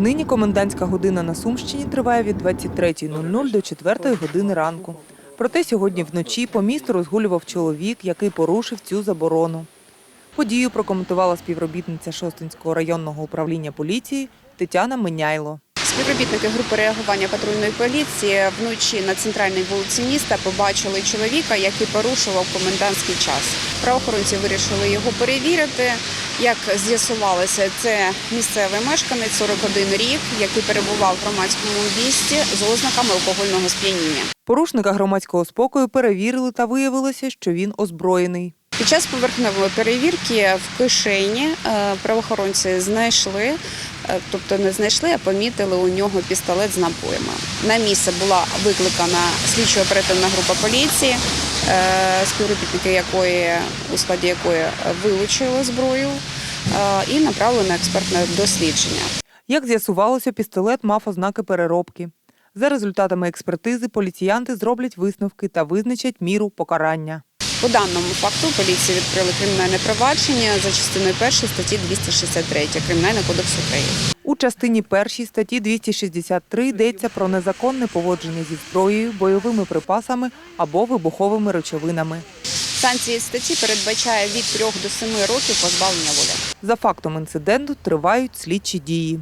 Нині комендантська година на Сумщині триває від 23.00 до 4 години ранку. Проте сьогодні вночі по місту розгулював чоловік, який порушив цю заборону. Подію прокоментувала співробітниця Шостинського районного управління поліції Тетяна Миняйло. Співробітники групи реагування патрульної поліції вночі на центральній вулиці міста побачили чоловіка, який порушував комендантський час. Правоохоронці вирішили його перевірити. Як з'ясувалося, це місцевий мешканець 41 рік, який перебував в громадському місті з ознаками алкогольного сп'яніння. Порушника громадського спокою перевірили та виявилося, що він озброєний. Під час поверхневої перевірки в кишені е, правоохоронці знайшли, е, тобто не знайшли, а помітили у нього пістолет з набоями. На місце була викликана слідчо-оперативна група поліції, е, співробітники якої у складі якої вилучили зброю і направили на експертне дослідження. Як з'ясувалося, пістолет мав ознаки переробки. За результатами експертизи поліціянти зроблять висновки та визначать міру покарання. По даному факту поліція відкрили кримінальне провадження за частиною 1 статті 263 Кримінального кодексу України. У частині першій статті 263 йдеться про незаконне поводження зі зброєю, бойовими припасами або вибуховими речовинами. Санкції статті передбачає від 3 до 7 років позбавлення волі. За фактом інциденту тривають слідчі дії.